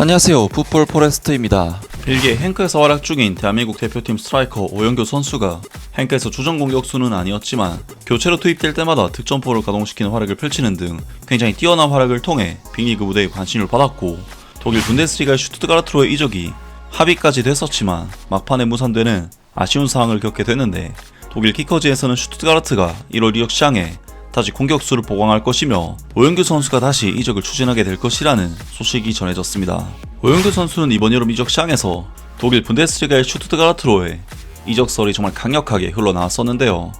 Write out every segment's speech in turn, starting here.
안녕하세요. 풋볼 포레스트입니다. 벨기에 행크에서 활약 중인 대한민국 대표팀 스트라이커 오영규 선수가 행크에서 주전 공격수는 아니었지만 교체로 투입될 때마다 득점포를 가동시키는 활약을 펼치는 등 굉장히 뛰어난 활약을 통해 빅리그 무대에 관심을 받았고 독일 분데스리가의 슈투트가르트로의 이적이 합의까지 됐었지만 막판에 무산되는 아쉬운 상황을 겪게 됐는데 독일 키커즈에서는 슈투트가르트가 1월 이적 시장에 다시 공격수를 보강할 것이며 오영규 선수가 다시 이적을 추진하게 될 것이라는 소식이 전해졌습니다. 오영규 선수는 이번 여름 이적 시장에서 독일 분데스리가의 슈투트가르트로의 이적설이 정말 강력하게 흘러나왔었는데요.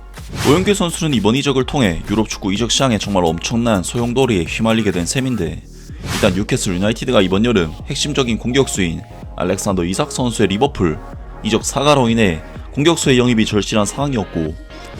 오영규 선수는 이번 이적을 통해 유럽 축구 이적 시장에 정말 엄청난 소용돌이에 휘말리게 된 셈인데 일단 뉴캐슬 유나이티드가 이번 여름 핵심적인 공격수인 알렉산더 이삭 선수의 리버풀 이적 사가로 인해 공격수의 영입이 절실한 상황이었고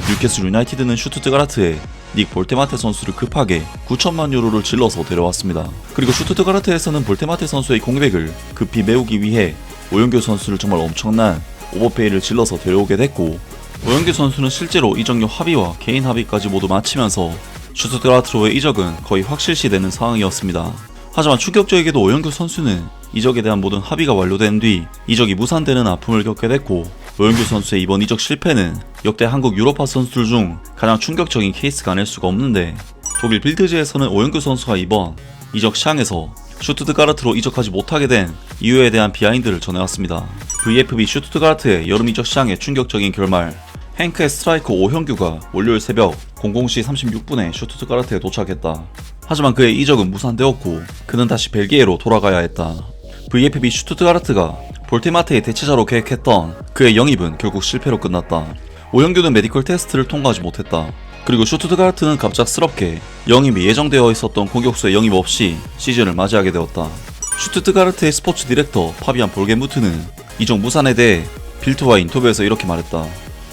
뉴캐슬 유나이티드는 슈투트가르트에 닉 볼테마테 선수를 급하게 9천만 유로를 질러서 데려왔습니다. 그리고 슈투트가르트에서는 볼테마테 선수의 공백을 급히 메우기 위해 오영규 선수를 정말 엄청난 오버페이를 질러서 데려오게 됐고 오영규 선수는 실제로 이적료 합의와 개인 합의까지 모두 마치면서 슈투트가르트로의 이적은 거의 확실시되는 상황이었습니다. 하지만 충격적이게도 오영규 선수는 이적에 대한 모든 합의가 완료된 뒤 이적이 무산되는 아픔을 겪게 됐고 오영규 선수의 이번 이적 실패는 역대 한국 유럽파 선수들 중 가장 충격적인 케이스가 아닐 수가 없는데 독일 빌드지에서는 오영규 선수가 이번 이적 시장에서 슈투트가르트로 이적하지 못하게 된 이유에 대한 비하인드를 전해왔습니다. VFB 슈투트가르트의 여름 이적 시장의 충격적인 결말 행크의 스트라이커 오형규가 월요일 새벽 00시 36분에 슈투트가르트에 도착했다. 하지만 그의 이적은 무산되었고 그는 다시 벨기에로 돌아가야 했다. VFB 슈투트가르트가 볼테마테의 대체자로 계획했던 그의 영입은 결국 실패로 끝났다. 오영규는 메디컬 테스트를 통과하지 못했다. 그리고 슈투트가르트는 갑작스럽게 영입이 예정되어 있었던 공격수의 영입 없이 시즌을 맞이하게 되었다. 슈투트가르트의 스포츠 디렉터 파비안 볼게무트는 이적 무산에 대해 빌트와 인터뷰에서 이렇게 말했다.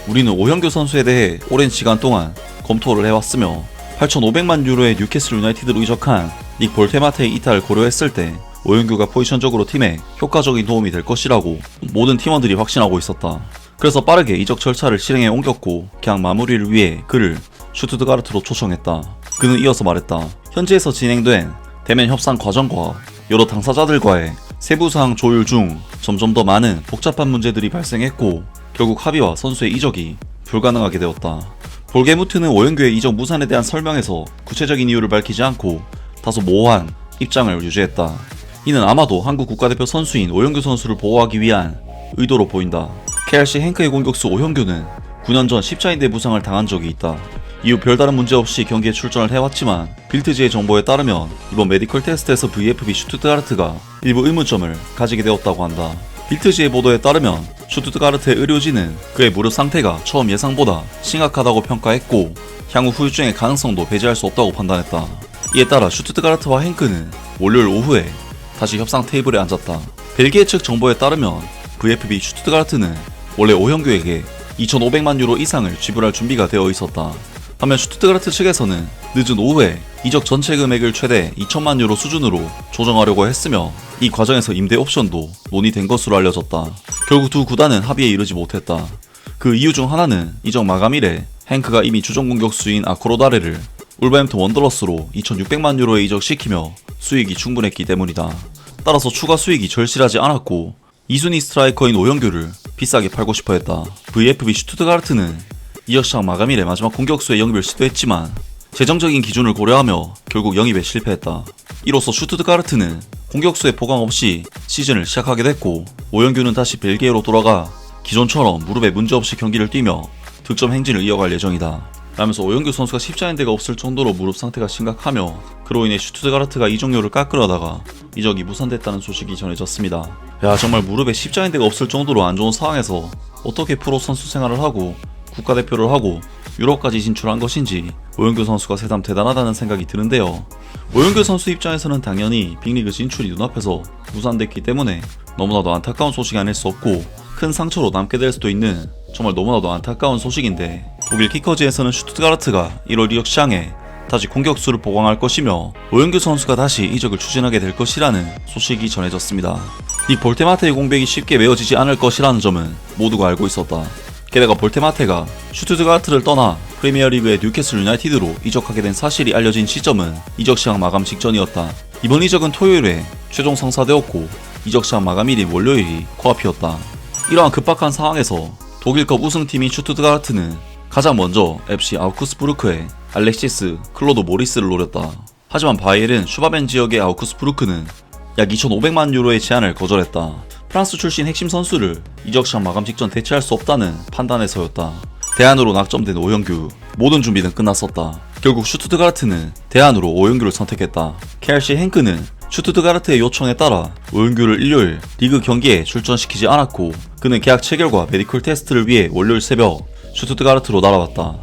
우리는 오형규 선수에 대해 오랜 시간 동안 검토를 해왔으며 8,500만 유로의 뉴캐슬 유나이티드로 이적한 닉 볼테마테의 이탈을 고려했을 때 오영규가 포지션적으로 팀에 효과적인 도움이 될 것이라고 모든 팀원들이 확신하고 있었다. 그래서 빠르게 이적 절차를 실행에 옮겼고 계약 마무리를 위해 그를 슈투트가르트로 초청했다. 그는 이어서 말했다. 현지에서 진행된 대면 협상 과정과 여러 당사자들과의 세부사항 조율 중 점점 더 많은 복잡한 문제들이 발생했고 결국 합의와 선수의 이적이 불가능하게 되었다. 볼게무트는 오영규의 이적 무산에 대한 설명에서 구체적인 이유를 밝히지 않고 다소 모호한 입장을 유지했다. 이는 아마도 한국 국가대표 선수인 오영규 선수를 보호하기 위한 의도로 보인다. KRC 행크의 공격수 오형규는 9년 전 십자인대 부상을 당한 적이 있다. 이후 별다른 문제 없이 경기에 출전을 해왔지만 빌트지의 정보에 따르면 이번 메디컬 테스트에서 VFB 슈투트가르트가 일부 의문점을 가지게 되었다고 한다. 빌트지의 보도에 따르면 슈투트가르트의 의료진은 그의 무릎 상태가 처음 예상보다 심각하다고 평가했고 향후 후유증의 가능성도 배제할 수 없다고 판단했다. 이에 따라 슈투트가르트와 행크는 월요일 오후에 다시 협상 테이블에 앉았다. 벨기에 측 정보에 따르면 VFB 슈투트가르트는 원래 오형규에게 2,500만 유로 이상을 지불할 준비가 되어 있었다. 반면 슈투트가르트 측에서는 늦은 오후에 이적 전체 금액을 최대 2천만 유로 수준으로 조정하려고 했으며 이 과정에서 임대 옵션도 논의된 것으로 알려졌다. 결국 두 구단은 합의에 이르지 못했다. 그 이유 중 하나는 이적 마감일에 행크가 이미 주전 공격수인 아코로다레를 울버햄튼 원더러스로 2,600만 유로에 이적시키며 수익이 충분했기 때문이다. 따라서 추가 수익이 절실하지 않았고 2순위 스트라이커인 오영규를 비싸게 팔고 싶어 했다. VFB 슈투트가르트는 이적시장 마감일에 마지막 공격수의 영입을 시도했지만 재정적인 기준을 고려하며 결국 영입에 실패했다. 이로써 슈투트가르트는 공격수의 보강 없이 시즌을 시작하게 됐고 오영규는 다시 벨기에로 돌아가 기존처럼 무릎에 문제없이 경기를 뛰며 득점 행진을 이어갈 예정이다. 라면서 오영규 선수가 십자인대가 없을 정도로 무릎 상태가 심각하며 그로 인해 슈투트가르트가 이적료를 깎으려다가 이적이 무산됐다는 소식이 전해졌습니다. 야 정말 무릎에 십자인대가 없을 정도로 안 좋은 상황에서 어떻게 프로 선수 생활을 하고 국가대표를 하고 유럽까지 진출한 것인지 오영규 선수가 새삼 대단하다는 생각이 드는데요. 오영규 선수 입장에서는 당연히 빅리그 진출이 눈앞에서 무산됐기 때문에 너무나도 안타까운 소식이 아닐 수 없고 큰 상처로 남게 될 수도 있는 정말 너무나도 안타까운 소식인데 독일 키커즈에서는 슈투트가르트가 1월 이적 시장에 다시 공격수를 보강할 것이며 오영규 선수가 다시 이적을 추진하게 될 것이라는 소식이 전해졌습니다. 이 볼테마테의 공백이 쉽게 메워지지 않을 것이라는 점은 모두가 알고 있었다. 게다가 볼테마테가 슈투트가르트를 떠나 프리미어리그의 뉴캐슬 유나이티드로 이적하게 된 사실이 알려진 시점은 이적 시장 마감 직전이었다. 이번 이적은 토요일에 최종 성사되었고 이적 시장 마감일인 월요일이 코앞이었다. 이러한 급박한 상황에서 독일컵 우승팀인 슈투트가르트는 가장 먼저 FC 아우크스부르크의 알렉시스 클로드 모리스를 노렸다. 하지만 바이엘은 슈바벤 지역의 아우크스부르크는 약 2,500만 유로의 제안을 거절했다. 프랑스 출신 핵심 선수를 이적 시장 마감 직전 대체할 수 없다는 판단에서였다. 대안으로 낙점된 오영규 모든 준비는 끝났었다. 결국 슈투트가르트는 대안으로 오영규를 선택했다. KRC 행크는 슈투트가르트의 요청에 따라 오영규를 일요일 리그 경기에 출전시키지 않았고 그는 계약 체결과 메디컬 테스트를 위해 월요일 새벽 슈투트가르트로 날아왔다.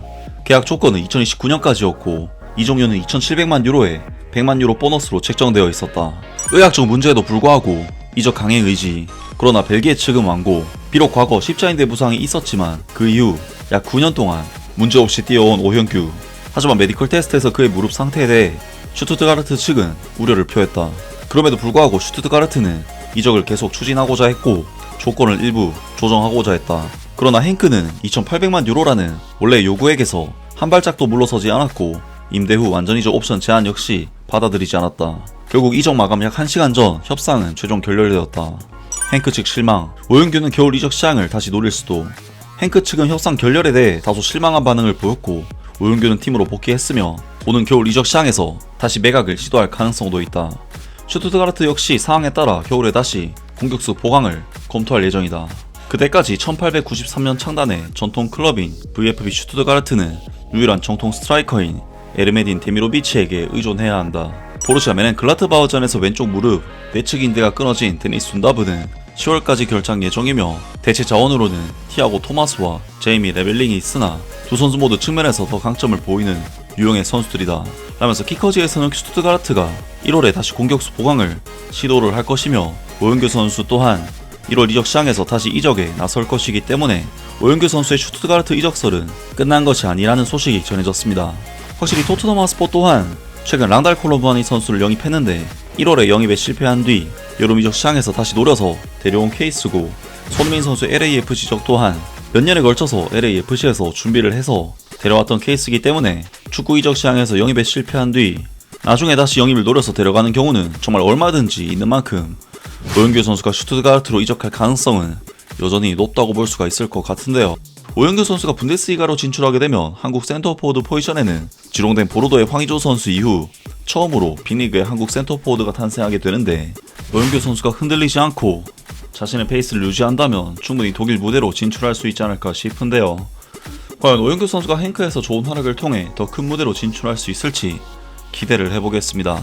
계약 조건은 2029년까지였고 이 종료는 2,700만 유로에 100만 유로 보너스로 책정되어 있었다. 의학적 문제에도 불구하고 이적 강행 의지 그러나 벨기에 측은 완고 비록 과거 십자인대 부상이 있었지만 그 이후 약 9년 동안 문제없이 뛰어온 오현규 하지만 메디컬 테스트에서 그의 무릎 상태에 대해 슈투트가르트 측은 우려를 표했다. 그럼에도 불구하고 슈투트가르트는 이적을 계속 추진하고자 했고 조건을 일부 조정하고자 했다. 그러나 행크는 2,800만 유로라는 원래 요구액에서 한 발짝도 물러서지 않았고 임대 후 완전 이적 옵션 제한 역시 받아들이지 않았다. 결국 이적 마감 약 1시간 전 협상은 최종 결렬되었다. 행크 측 실망. 오영규는 겨울 이적 시장을 다시 노릴 수도. 행크 측은 협상 결렬에 대해 다소 실망한 반응을 보였고 오영규는 팀으로 복귀했으며 오는 겨울 이적 시장에서 다시 매각을 시도할 가능성도 있다. 슈투트가르트 역시 상황에 따라 겨울에 다시 공격수 보강을 검토할 예정이다. 그때까지 1893년 창단의 전통 클럽인 VFB 슈투트가르트는 유일한 정통 스트라이커인 에르메딘 데미로비치에게 의존해야 한다. 보르시아 메넨글라트바우전에서 왼쪽 무릎 내측 인대가 끊어진 데니스 순다브는 10월까지 결장 예정이며 대체 자원으로는 티아고 토마스와 제이미 레벨링이 있으나 두 선수 모두 측면에서 더 강점을 보이는 유형의 선수들이다. 라면서 키커지에서는 슈투트가르트가 1월에 다시 공격수 보강을 시도를 할 것이며 오영규 선수 또한 1월 이적 시장에서 다시 이적에 나설 것이기 때문에 오영규 선수의 슈투트가르트 이적설은 끝난 것이 아니라는 소식이 전해졌습니다. 확실히 토트넘 하스포 또한 최근 랑달 콜로무아니 선수를 영입했는데 1월에 영입에 실패한 뒤 여름 이적 시장에서 다시 노려서 데려온 케이스고 손민 선수 LAFC 적 또한 몇 년에 걸쳐서 LAFC에서 준비를 해서 데려왔던 케이스이기 때문에 축구 이적 시장에서 영입에 실패한 뒤 나중에 다시 영입을 노려서 데려가는 경우는 정말 얼마든지 있는 만큼 오영규 선수가 슈투트가르트로 이적할 가능성은 여전히 높다고 볼 수가 있을 것 같은데요. 오영규 선수가 분데스리가로 진출하게 되면 한국 센터포워드 포지션에는 지롱된 보르도의 황의조 선수 이후 처음으로 빅리그의 한국 센터포워드가 탄생하게 되는데 오영규 선수가 흔들리지 않고 자신의 페이스를 유지한다면 충분히 독일 무대로 진출할 수 있지 않을까 싶은데요. 과연 오영규 선수가 행크에서 좋은 활약을 통해 더 큰 무대로 진출할 수 있을지 기대를 해보겠습니다.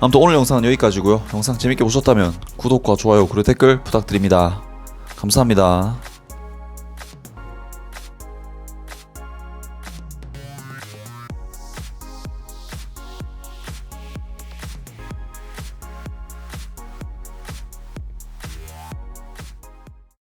아무튼 오늘 영상은 여기까지고요. 영상 재밌게 보셨다면 구독과 좋아요 그리고 댓글 부탁드립니다. 감사합니다.